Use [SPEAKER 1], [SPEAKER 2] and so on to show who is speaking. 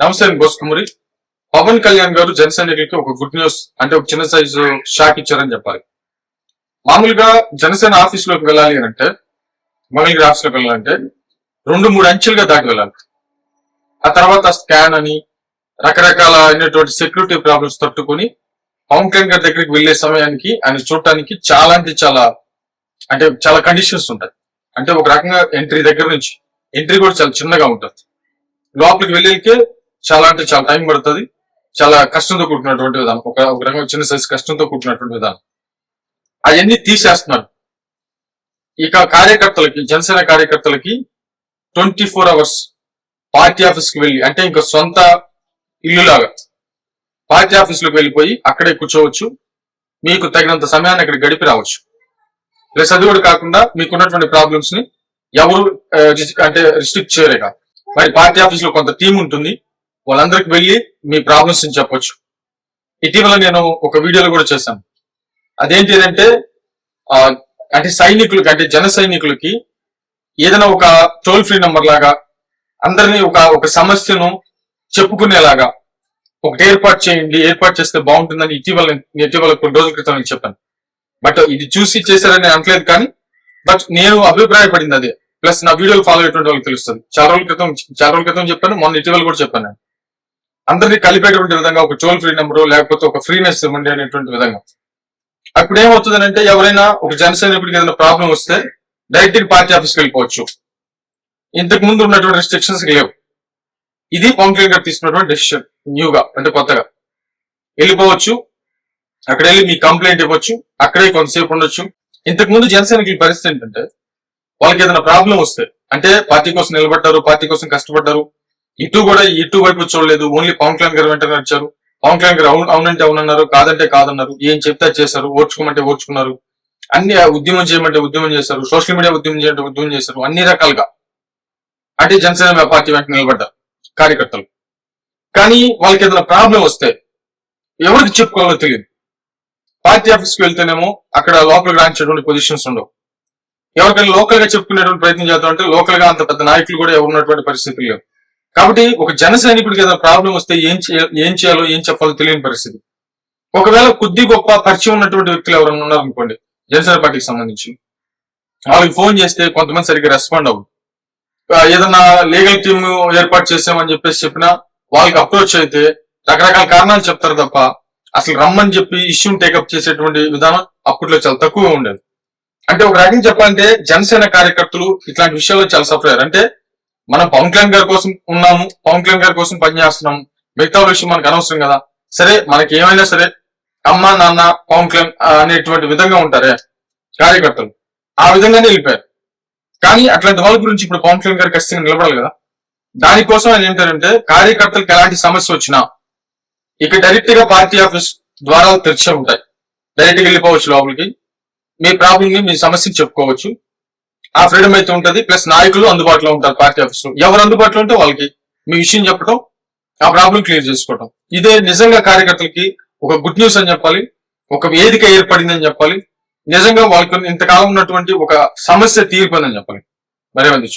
[SPEAKER 1] నమస్తే అండి బోస్ కుమారి పవన్ కళ్యాణ్ గారు జన ఒక గుడ్ న్యూస్ అంటే ఒక చిన్న సైజు షాక్ ఇచ్చారని చెప్పాలి. మామూలుగా జనసేన ఆఫీస్లోకి వెళ్ళాలి అని అంటే మంగళగిరి ఆఫీస్లోకి వెళ్ళాలంటే రెండు మూడు అంచెలుగా దాటి వెళ్ళాలి. ఆ తర్వాత స్కాన్ అని రకరకాల అయినటువంటి సెక్యూరిటీ ప్రాబ్లమ్స్ తట్టుకొని పవన్ కళ్యాణ్ గారి దగ్గరికి వెళ్ళే సమయానికి ఆయన చూడటానికి చాలా అంటే చాలా అంటే చాలా కండిషన్స్ ఉంటాయి. అంటే ఒక రకంగా ఎంట్రీ దగ్గర నుంచి ఎంట్రీ కూడా చాలా చిన్నగా ఉంటుంది. లోపలికి వెళ్ళేకే చాలా అంటే చాలా టైం పడుతుంది. చాలా కష్టంతో కూడుకున్నటువంటి విధానం. ఒక ఒక రకంగా చిన్న సైజు కష్టంతో కూడుకున్నటువంటి విధానం. అవన్నీ తీసేస్తున్నారు. ఇక కార్యకర్తలకి జనసేన కార్యకర్తలకి ట్వంటీ ఫోర్ అవర్స్ పార్టీ ఆఫీస్కి వెళ్ళి అంటే ఇంకా సొంత ఇల్లులాగా పార్టీ ఆఫీస్ వెళ్ళిపోయి అక్కడే కూర్చోవచ్చు. మీకు తగినంత సమయాన్ని అక్కడ గడిపి రావచ్చు. ప్లస్ అది కూడా కాకుండా మీకున్నటువంటి ప్రాబ్లమ్స్ని ఎవరు అంటే రిస్ట్రిక్ట్ చేయరే మరి పార్టీ ఆఫీస్లో కొంత టీం ఉంటుంది. వాళ్ళందరికి వెళ్ళి మీ ప్రాబ్లమ్స్ని చెప్పొచ్చు. ఇటీవల నేను ఒక వీడియోలో కూడా చేశాను. అదేంటి అంటే ఆ, అంటే సైనికులకి అంటే జన సైనికులకి ఏదైనా ఒక టోల్ ఫ్రీ నంబర్ లాగా అందరినీ ఒక ఒక సమస్యను చెప్పుకునేలాగా ఒకటి ఏర్పాటు చేయండి ఏర్పాటు చేస్తే బాగుంటుందని ఇటీవల ఇటీవల కొన్ని రోజుల క్రితం నేను చెప్పాను. బట్ ఇది చూసి చేశారని అనట్లేదు కానీ బట్ నేను అభిప్రాయపడింది అదే. ప్లస్ నా వీడియోలు ఫాలో అయ్యేటువంటి వాళ్ళకి తెలుస్తుంది. చాలా రోజుల క్రితం చాలా రోజుల క్రితం చెప్పాను మొన్న ఇటీవల కూడా చెప్పాను నేను. అందరినీ కలిపేటువంటి విధంగా ఒక టోల్ ఫ్రీ నెంబర్ లేకపోతే ఒక ఫ్రీనెస్ ఇవ్వండి అనేటువంటి విధంగా. అప్పుడు ఏమవుతుంది అంటే ఎవరైనా ఒక జనసైనికుడికి ఏదైనా ప్రాబ్లం వస్తే డైరెక్ట్ పార్టీ ఆఫీస్కి వెళ్ళిపోవచ్చు. ఇంతకు ముందు ఉన్నటువంటి రెస్ట్రిక్షన్స్ లేవు. ఇది పవన్ కళ్యాణ్ గారు తీసుకున్నటువంటి డెసిషన్ న్యూగా అంటే కొత్తగా. వెళ్ళిపోవచ్చు అక్కడ వెళ్ళి మీ కంప్లైంట్ ఇవ్వచ్చు అక్కడే కొంతసేపు ఉండొచ్చు. ఇంతకు ముందు జనసేనకి పరిస్థితి ఏంటంటే వాళ్ళకి ఏదైనా ప్రాబ్లం వస్తే అంటే పార్టీ కోసం నిలబడ్డారు పార్టీ కోసం కష్టపడ్డారు ఇటు కూడా ఇటు వైపు చూడలేదు. ఓన్లీ పవన్ కళ్యాణ్ గారు వెంటనే నడిచారు పవన్ కళ్యాణ్ గారు అవును అవునంటే అవునన్నారు కాదంటే కాదన్నారు ఏం చెప్తే చేశారు ఓర్చుకోమంటే ఓర్చుకున్నారు. అన్ని ఉద్యమం చేయమంటే ఉద్యమం చేశారు సోషల్ మీడియా ఉద్యమం చేయమంటే ఉద్యమం చేశారు అన్ని రకాలుగా. అంటే జనసేన పార్టీ వెంట నిలబడ్డారు కార్యకర్తలు. కానీ వాళ్ళకి ఏదైనా ప్రాబ్లం వస్తే ఎవరికి చెప్పుకోవాలో తెలియదు. పార్టీ ఆఫీస్కి వెళ్తేనేమో అక్కడ లోపలికి రాయించేటువంటి పొజిషన్స్ ఉండవు. ఎవరికైనా లోకల్గా చెప్పుకునేటువంటి ప్రయత్నం చేద్దాం అంటే లోకల్గా అంత పెద్ద నాయకులు కూడా ఎవరు ఉన్నటువంటి పరిస్థితి లేవు. కాబట్టి ఒక జన సైనికుడికి ఏదైనా ప్రాబ్లం వస్తే ఏం ఏం చేయాలో ఏం చెప్పాలో తెలియని పరిస్థితి. ఒకవేళ కొద్ది గొప్ప పరిచయం ఉన్నటువంటి వ్యక్తులు ఎవరైనా ఉన్నారనుకోండి జనసేన పార్టీకి సంబంధించి వాళ్ళకి ఫోన్ చేస్తే కొంతమంది సరిగ్గా రెస్పాండ్ అవ్వరు. ఏదన్నా లీగల్ టీమ్ ఏర్పాటు చేసామని చెప్పేసి చెప్పినా వాళ్ళకి అప్రోచ్ అయితే రకరకాల కారణాలు చెప్తారు తప్ప అసలు రమ్మని చెప్పి ఇష్యూ టేకప్ చేసేటువంటి విధానం అప్పట్లో చాలా తక్కువగా ఉండేది. అంటే ఒక రకంగా చెప్పాలంటే జనసేన కార్యకర్తలు ఇట్లాంటి విషయాల్లో చాలా సఫర్ అయ్యారు. అంటే మనం పవన్ కళ్యాణ్ గారి కోసం ఉన్నాము పవన్ కళ్యాణ్ గారి కోసం పనిచేస్తున్నాము మిగతా విషయం మనకు అనవసరం కదా. సరే మనకి ఏమైనా సరే అమ్మ నాన్న పవన్ కళ్యాణ్ అనేటువంటి విధంగా ఉంటారే? కార్యకర్తలు. ఆ విధంగానే వెళ్ళిపోయారు. కానీ అట్లాంటి వాళ్ళ గురించి ఇప్పుడు పవన్ కళ్యాణ్ గారు ఖచ్చితంగా నిలబడాలి కదా. దానికోసం ఆయన ఏంటంటే కార్యకర్తలకు ఎలాంటి సమస్య వచ్చినా ఇక డైరెక్ట్గా పార్టీ ఆఫీస్ ద్వారా తెరిచే ఉంటాయి. డైరెక్ట్గా వెళ్ళిపోవచ్చు లోపలికి. మీ ప్రాబ్లం ని మీ సమస్యని చెప్పుకోవచ్చు. ఆ ఫ్రీడమ్ అయితే ఉంటుంది ప్లస్ నాయకులు అందుబాటులో ఉంటారు పార్టీ ఆఫీస్లో ఎవరు అందుబాటులో ఉంటే వాళ్ళకి మీ విషయం చెప్పడం ఆ ప్రాబ్లం క్లియర్ చేసుకోవడం ఇదే నిజంగా కార్యకర్తలకి ఒక గుడ్ న్యూస్ అని చెప్పాలి ఒక వేదిక ఏర్పడింది అని చెప్పాలి నిజంగా వాళ్ళకి ఇంతకాలం ఉన్నటువంటి ఒక సమస్య తీరిపోయిందని చెప్పాలి. మరేమంది